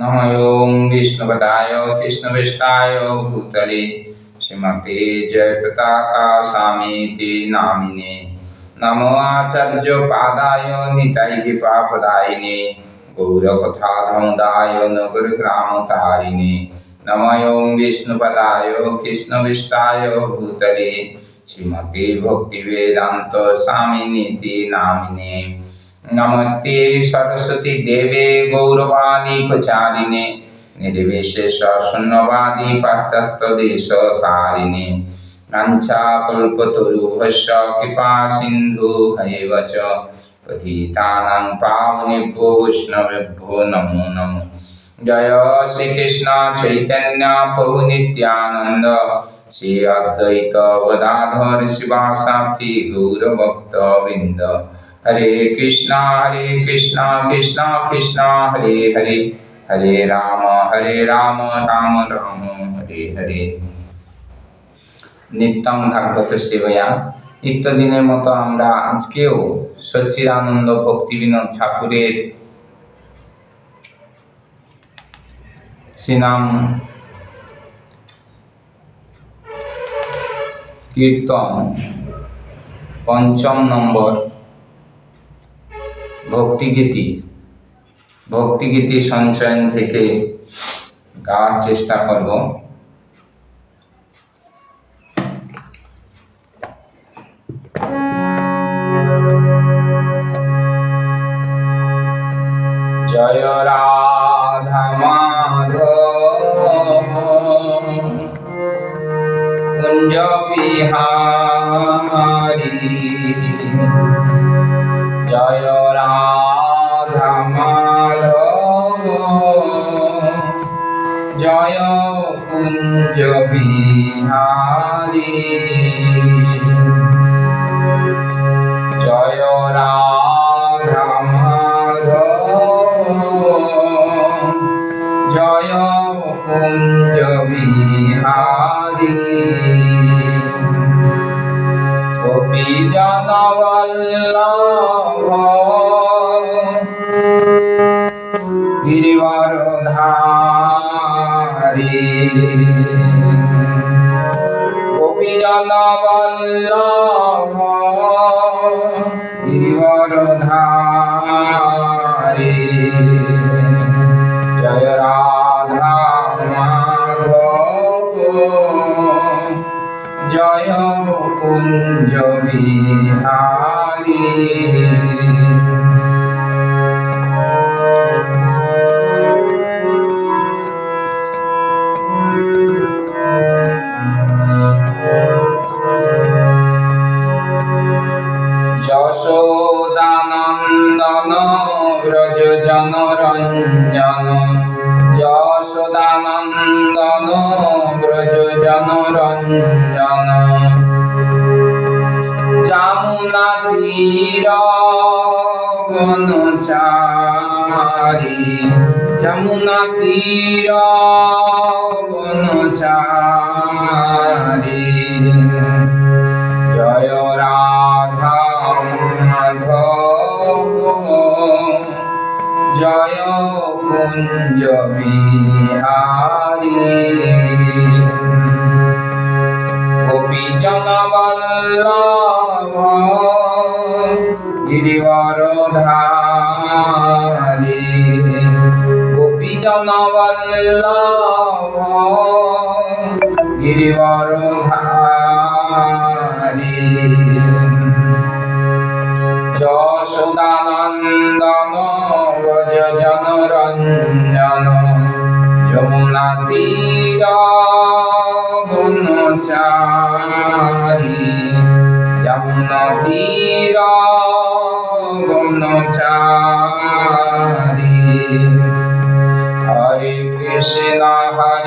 नम ओं विष्णुपदाय कृष्णविष्टाय भूतले। श्रीमते जयप्रताकासामीति नामिने। नमो आचार्योपादाय नितैकिपापदायिने गौरकथाधमुदाय न गुरुग्रामतारिणे नम ओं विष्णुपदाय कृष्णविष्टाय भूतले। श्रीमते भक्तिवेदान्तस्वामिनीति नामिने। নমস্তে সরস্বতী দেবে গৌরবাদী প্রচারিণে নির্বিশেষ শূন্যবাদী পাশ্চাত্য দেশ তারিণে লাঞ্ছা কল্পতরুভস্য কৃপা সিন্ধু হয়েব চ পতিতানাং পাবনেভ্যো বৈষ্ণবেভ্যো নমো নমো জয় শ্রীকৃষ্ণ চৈতন্য প্রভু নিত্যানন্দ শ্রী অদ্বৈত গদাধর শিবাসার্থী গৌরভক্তবৃন্দ हरे कृष्णा हरे कृष्णा कृष्णा कृष्णा हरे हरे हरे राम हरे राम राम राम हरे हरे নিত্যং ভাগবত সেবয়া নিত্যদিনের মতো আমরা আজকেও সচ্চিদানন্দ ভক্তিবিনোদ ঠাকুরের শ্রীনাম কীর্তন পঞ্চম নম্বর ভক্তিগীতি। ভক্তিগীতি সঞ্চয়ন থেকে গাওয়ার চেষ্টা করব। জয় কুঞ্জ বিহারী। জয় রাধা মাধব। জয় কুঞ্জ বিহারী। গোপী জনবল্লভ গিরিবরধারী গোপী জনবল্লভ গিরিবরধারী জয় রাধা মাধব। জয় কুঞ্জ বিহারী। বনচারী যমুনা তীর বনচারী জয় রাধা মাধব জয় কুঞ্জ বিহারী গোপী জনবল্লভ গিরিবরধারী গোপী জনবল্লভ গিরিবরধারী যশোদানন্দন ব্রজ জনরঞ্জন যমুনা তীর বনচারী। যমুনা তীর বনচারী।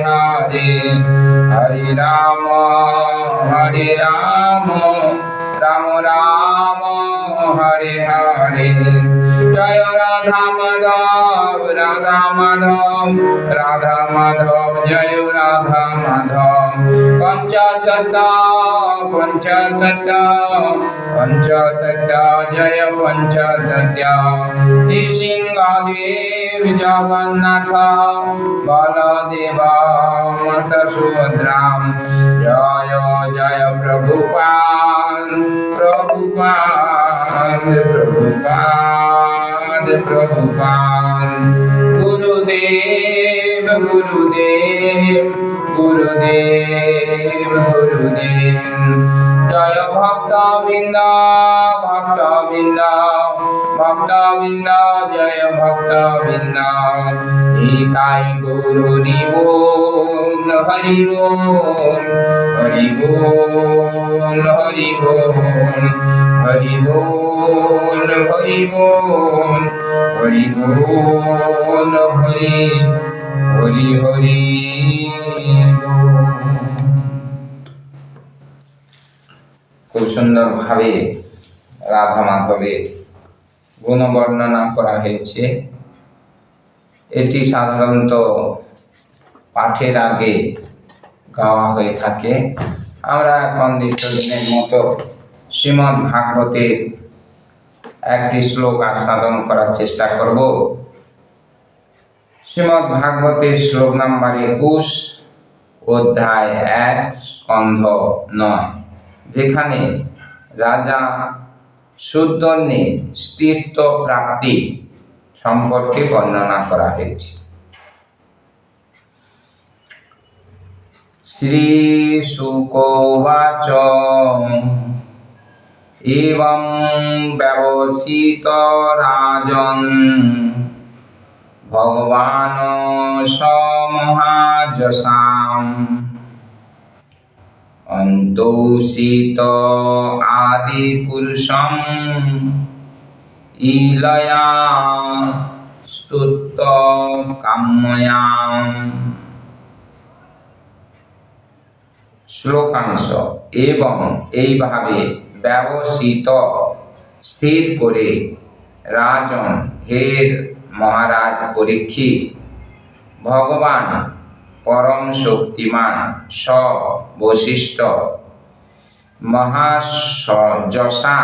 হরে হরে রাম হরে রাম। রাম রাম, হরে হরে। জয় রাধা মাধব রাধা মাধব রাধা মাধব, জয় রাধা মাধব। পঞ্চতত্ত পঞ্চতত্ত পঞ্চতত্ত জয় পঞ্চতত্ত শ্রী সিংহদেব জগন্নাথ বলদেব সুভদ্রাম জয় জয় প্রভুপাদ প্রভুপাদ প্রভুপাদ প্রভুপাদ গুরুদেব গুরুদেব গুরুদেব গুরুদেব জয় ভক্ত বৃন্দ ভক্ত বৃন্দ ভক্ত বৃন্দ জয় ভক্ত বৃন্দ নিতাই গুরু নিবোল হরি বল হরি বল হরি বল হরি বল হরি বল হরি বল হরি হরি হরি খুব সুন্দরভাবে রাধা মাধবের গুণ বর্ণনা করা হয়েছে। এটি সাধারণত পাঠের আগে গাওয়া হয়ে থাকে। আমরা এখন নিত্যদিনের মতো শ্রীমদ্ ভাগবতের একটি শ্লোক আস্বাদন করার চেষ্টা করব। শ্রীমদ্ ভাগবতের শ্লোক নাম্বার একুশ, অধ্যায় এক, স্কন্ধ নয়, যেখানে রাজা সুদ্দন্যের স্থিত্ব প্রাপ্তি সম্পর্কে বর্ণনা করা হয়েছে। শ্রীশুকোবাচ এবং ব্যবসিত রাজন ভগবান সমহাযশাম অন্তৌষিত আদি পুরুষম ইলয়া স্তুত কাম্যয়াম শ্লোকাংশ, এবং এইভাবে ব্যবসিত স্থির করে রাজন হের মহারাজ পরীক্ষিত, ভগবান পরম শক্তিমান স বশিষ্ঠ মহাযশা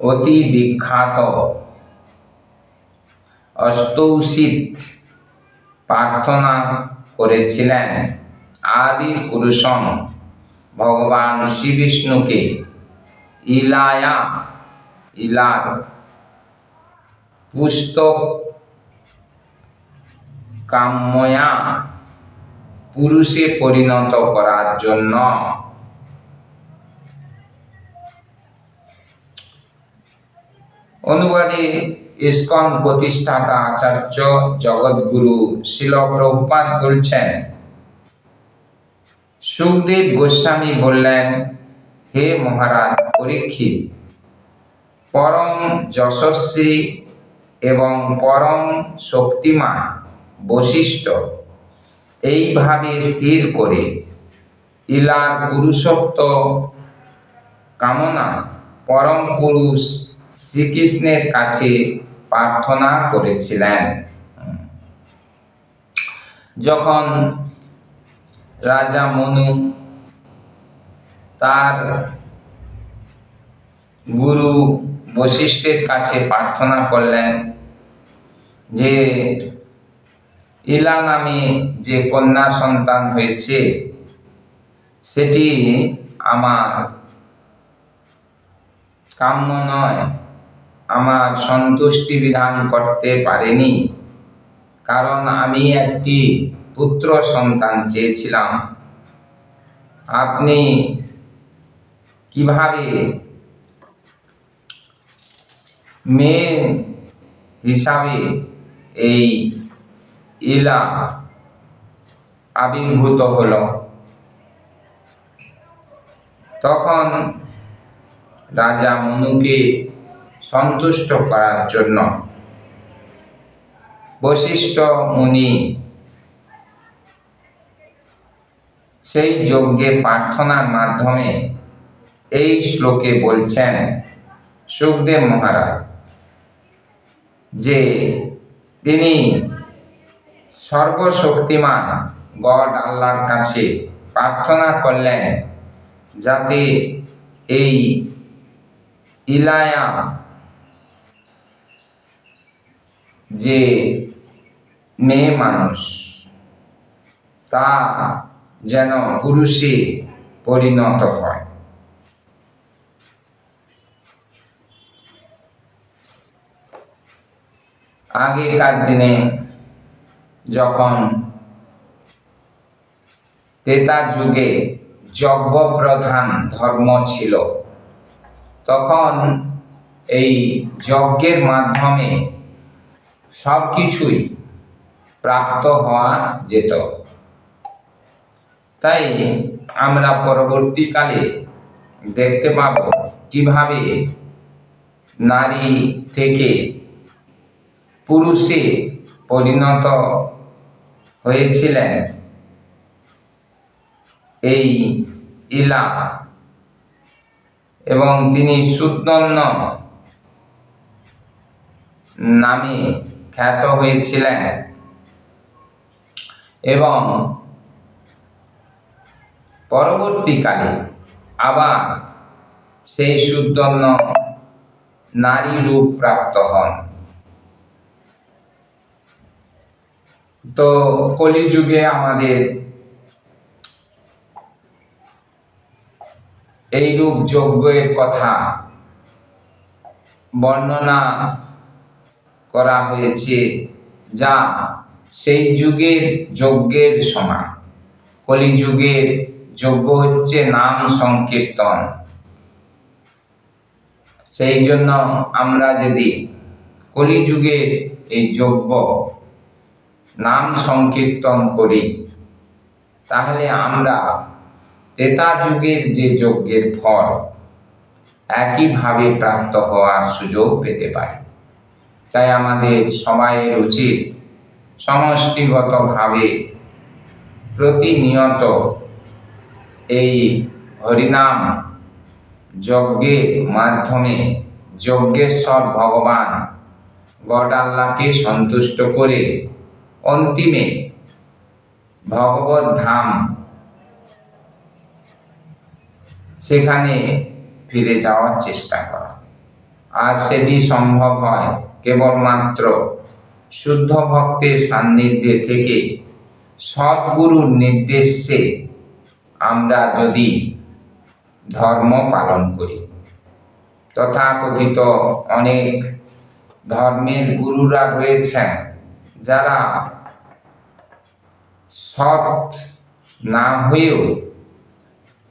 অতি বিখ্যাত অস্তৌষিত প্রার্থনা করেছিলেন আদি পুরুষম ভগবান শ্রী বিষ্ণুকে ইলায়া, ইলার পুস্তক কাম্যয়া পুরুষে পরিণত করার জন্য। অনুবাদে ইস্কন প্রতিষ্ঠাতা আচার্য জগৎগুরু শিল প্রভুপাদ বলছেন, সুখদেব গোস্বামী বললেন, হে মহারাজ পরীক্ষিত, পরম যশস্বী এবং পরম শক্তিমান বৈশিষ্ট্য এইভাবে স্থির করে ইলার পুরুষত্ব কামনা পরম পুরুষ শ্রীকৃষ্ণের কাছে প্রার্থনা করেছিলেন। যখন রাজা মনু তার গুরু বশিষ্ঠের কাছে প্রার্থনা করলেন যে ইলা নামে যে কন্যা সন্তান হয়েছে, সেটি আমার কাম্য নয়। আমার সন্তুষ্টি বিধান করতে পারেনি। কারণ আমি একটি পুত্র সন্তান চেয়েছিলাম। আপনি কীভাবে মেয়ে হিসাবে এই ইলা আবির্ভূত হল। তখন রাজা মনুকে সন্তুষ্ট করার জন্য বশিষ্ঠ মুনি সেই যজ্ঞে প্রার্থনার মাধ্যমে এই শ্লোকে বলছেন, সুখদেব মহারাজ, যে তিনি সর্বশক্তিমান গড আল্লাহর কাছে প্রার্থনা করলেন যাতে এই ইলায়া যে মেয়ে মানুষ, তা যেন পুরুষে পরিণত হয়। আগেকার দিনে যখন তেতা যুগে যজ্ঞ প্রধান ধর্ম ছিল, তখন এই যজ্ঞের মাধ্যমে সব কিছুই প্রাপ্ত হওয়া যেত। তাই আমরা পরবর্তীকালে দেখতে পাব কীভাবে নারী থেকে পুরুষে পরিণত হয়েছিলেন। এই ইলা এবং তিনি সুদন্য নামে খ্যাত হয়েছিলেন এবং পরবর্তীকালে আবার সেই সুদন্য নারী রূপ প্রাপ্ত হন। তো কলিযুগে আমাদের এইরূপ যজ্ঞের কথা বর্ণনা করা হয়েছে যা সেই যুগের যজ্ঞের সমান কলিযুগের যজ্ঞ হচ্ছে নাম সংকীর্তন। সেই জন্য আমরা যদি কলিযুগের এই যজ্ঞ নাম সংকীর্তন করি। তাহলে আমরা ত্রেতা যুগের যে যজ্ঞের ফল, একইভাবে প্রাপ্ত হওয়ার সুযোগ পেতে পারি। তাই আমাদের সবাইয়ের উচিত সমষ্টিগতভাবে প্রতিনিয়ত এই হরিনাম যজ্ঞের মাধ্যমে যজ্ঞেশ্বর ভগবান গড সন্তুষ্ট করে অন্তিমে ভগবত ধাম। সেখানে ফিরে যাওয়ার চেষ্টা করা। আর সেটি সম্ভব হয় কেবলমাত্র শুদ্ধ ভক্তের সান্নিধ্যে থেকে সদ্গুরুর নির্দেশে আমরা যদি ধর্ম পালন করি। তথাকথিত অনেক ধর্মের গুরুরা রয়েছেন যারা সৎ না হয়েও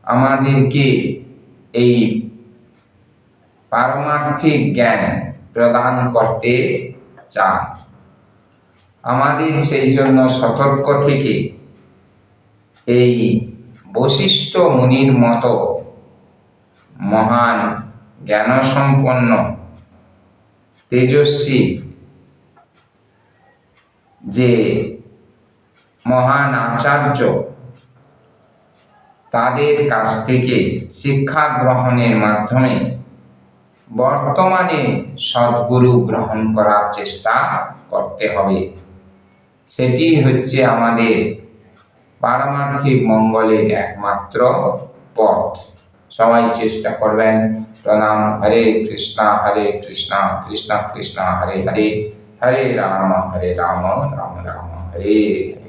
আমাদেরকে এই পারমার্থিক জ্ঞান প্রদান করতে চান। আমাদের সেই জন্য সতর্ক থেকে এই বশিষ্ঠ মুনির মতো মহান জ্ঞানসম্পন্ন তেজস্বী যে মহান আচার্য তাদের কাছ থেকে শিক্ষা গ্রহণের মাধ্যমে বর্তমানে সদ্গুরু গ্রহণ করার চেষ্টা করতে হবে। সেটি হচ্ছে আমাদের পারমার্থিক মঙ্গলের একমাত্র পথ। সবাই চেষ্টা করবেন, প্রণাম, হরে কৃষ্ণ হরে কৃষ্ণ কৃষ্ণ কৃষ্ণ, হরে হরে হরে রাম হরে রাম রাম রাম, হরে হরে।